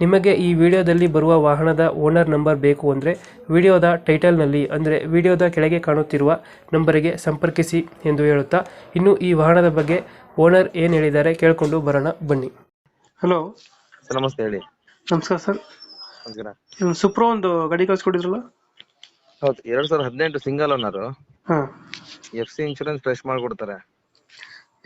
ನಿಮಗೆ ಈ ವಿಡಿಯೋದಲ್ಲಿ ಬರುವ ವಾಹನದ ಓನರ್ ನಂಬರ್ ಬೇಕು ಅಂದರೆ ವಿಡಿಯೋದ ಟೈಟಲ್ನಲ್ಲಿ ಅಂದರೆ ವಿಡಿಯೋದ ಕೆಳಗೆ ಕಾಣುತ್ತಿರುವ ನಂಬರಿಗೆ ಸಂಪರ್ಕಿಸಿ ಎಂದು ಹೇಳುತ್ತಾ ಇನ್ನು ಈ ವಾಹನದ ಬಗ್ಗೆ ಓನರ್ ಏನು ಹೇಳಿದ್ದಾರೆ ಕೇಳಿಕೊಂಡು ಬರೋಣ ಬನ್ನಿ. ಹಲೋ. ಸರ್ ನಮಸ್ತೆ ಹೇಳಿ. ನಮಸ್ಕಾರ ಸರ್. ನಮಸ್ಕಾರ. ಸುಪ್ರೋ ಒಂದು ಗಾಡಿ ಕಳಿಸ್ಕೊಟ್ಟಿದ್ರಲ್ಲ ಹೌದು ಎರಡ್ ಸಾವಿರದ ಹದಿನೆಂಟು ಸಿಂಗಲ್ ಓನರ್ ಹಾಂ. ಎಫ್ ಸಿ ಇನ್ಶೂರೆನ್ಸ್ ಫ್ರೆಶ್ ಮಾಡಿಕೊಡ್ತಾರೆ.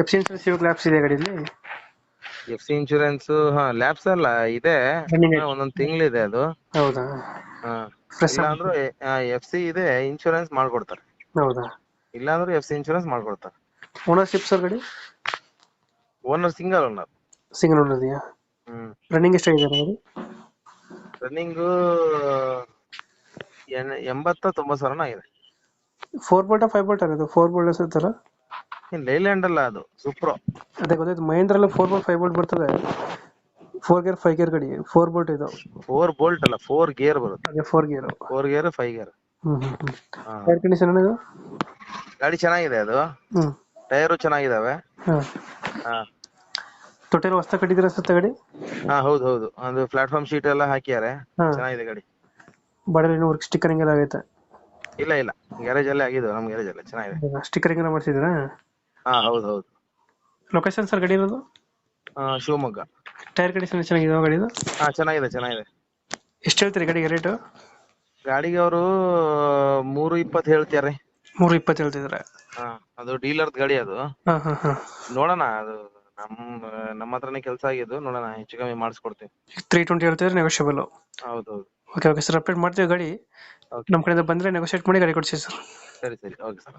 ಎಫ್ ಸಿ ಇನ್ಸೂರೆನ್ಸ್ ಇವಾಗ ಲ್ಯಾಪ್ಸ್ ಇದೆ ಗಾಡಿಯಲ್ಲಿ ಎಫ್ ಸಿ ಇನ್ಶೂರೆನ್ಸ್ ಹಾ ಲ್ಯಾಬ್ಸ್ ಅಲ್ಲ ಇದೆ. Running ಒಂದೊಂದ್ ತಿಂಗಳಿದೆ ಅದು. ಹೌದಾ? ಹಾ Fresh ಎಫ್ ಸಿ ಇದೆ ಇನ್ಶೂರೆನ್ಸ್ ಮಾಡ್ಕೊಡ್ತಾರೆ. ಹೌದಾ? ಇಲ್ಲಾಂದ್ರೂ ಎಫ್ ಸಿ ಇನ್ಶೂರೆನ್ಸ್ ಮಾಡ್ಕೊಡ್ತಾರೆ. ಓನರ್ಶಿಪ್ ಸರ್ ಗಾಡಿ? Owner single owner single owner ಇದೆಯಾ? ಹ್ಮ್. ರನ್ನಿಂಗ್ ಎಷ್ಟಾಗಿದೆ ಗಾಡಿ? ರನ್ನಿಂಗ್ ಎಂಬತ್ತ ತೊಂಬತ್ತು ಸಾವಿರನ ಆಗಿದೆ. ಫೋರ್ ಬೋಲ್ಟಾ ಫೈವ್ ಬೋಲ್ಟ್ ಅದು ಫೋರ್ ಬೋಲ್ಟ್ ಸರ್ ಲೈಲ್ಯಾಂಡ್ ಅಲ್ಲ ಅದು. ಸೂಪ್ರೋ ಅದೇ ಗೊತ್ತಾಯ್ತು. ಮಹೇಂದ್ರಲ್ಲಿ ಫೋರ್ ಬೋಲ್ಟ್ ಫೈವ್ ಬೋಲ್ಟ್ ಬರ್ತದೆ. ಫೋರ್ ಗೇರ್ ಫೈವ್ ಗೇರ್ ಗಡಿ ಫೋರ್ ಬೋಲ್ಟ್ ಇದು. ಫೋರ್ ಬೋಲ್ಟ್ ಅಲ್ಲ ಫೋರ್ ಗೇರ್ ಬರುತ್ತೆ. ಅದೇ four gear four gear five gear ಹ್ಮ್ ಹ್ಮ್ ಹಾ. ಏರ್ ಕಂಡೀಷನ್ ಇದು ಗಾಡಿ ಚೆನ್ನಾಗಿದೆ ಅದು. ಹ್ಮ್. ಟೈರು ಚೆನ್ನಾಗಿದಾವೆ. ಹಾ. ಹಾ. ತೊಟ್ಟೆಲ್ಲ ಹೊಸ್ತ ಕಟ್ಟಿದ್ರೆ ಅನ್ಸುತ್ತೆ ಗಾಡಿ? ಹಾ ಹೌದು ಹೌದು. ಒಂದು ಪ್ಲಾಟ್ಫಾರ್ಮ್ ಶೀಟ್ ಎಲ್ಲ ಹಾಕಿದ್ದಾರೆ ಹಾ. ಚೆನ್ನಾಗಿದೆ ಗಾಡಿ. ಬಡಲಿನ ವರ್ಕ್ ಸ್ಟಿಕ್ಕರಿಂಗ್ ಎಲ್ಲ ಆಗೈತೆ. ಇಲ್ಲ ಇಲ್ಲ. ಗ್ಯಾರೇಜ್ ಅಲ್ಲೇ ಆಗಿದೆ ನಮ್ ಗ್ಯಾರೇಜ್ ಅಲ್ಲೇ ಚೆನ್ನಾಗಿದೆ. ಸ್ಟಿಕ್ಕರಿಂಗ್ ಎಲ್ಲ ಮಾಡಿಸಿದ್ದೀರಾ? ಹಾ ಹೌದು ಹೌದು. ಲೊಕೇಶನ್ ಸರ್ ಗಡಿ ಇರೋದು? ಆ, ಶಿವಮೊಗ್ಗ. ಟೈರ್ ಕಂಡೀಷನ್ ಚೆನ್ನಾಗಿದೆ ಗಾಡಿದು? ಹಾ ಚೆನ್ನಾಗಿದೆ ಚೆನ್ನಾಗಿದೆ. ಎಷ್ಟು ಹೇಳ್ತೀರಿ ಗಾಡಿಗೆ ರೇಟು ಗಾಡಿಗೆ ಅವರು ಮೂರು ಇಪ್ಪತ್ತು ಹೇಳ್ತಾರೆ ಮೂರು ಇಪ್ಪತ್ತು ಹೇಳ್ತಿದ್ರೆ ಹಾ ಅದು ಡೀಲರ್ ಗಾಡಿ ಅದು. ಹಾ ಹಾ ಹಾ. ನೋಡೋಣ ಅದು ನಮ್ ನಮ್ಮ ಹತ್ರನೇ ಕೆಲಸ ಆಗಿದ್ದು ನೋಡೋಣ ಹೆಚ್ಚು ಕಮ್ಮಿ ಮಾಡಿಸ್ಕೊಡ್ತೀವಿ. ತ್ರೀ ಟ್ವೆಂಟಿ ಹೇಳ್ತಿದ್ರೆ ನೆಗೋಷಿಯಬಲ್ ಹೌದು ಹೌದು. ಓಕೆ ಓಕೆ ಸರ್ ಅಪ್ಡೇಟ್ ಮಾಡ್ತೀವಿ ಗಾಡಿ. ಓಕೆ ನಮ್ಮ ಕಡೆಯಿಂದ ಬಂದರೆ ನೆಗೋಷಿಯೇಟ್ ಮಾಡಿ ಗಾಡಿ ಕೊಡ್ಸಿ ಸರ್ ಸರಿ ಸರಿ. Okay sir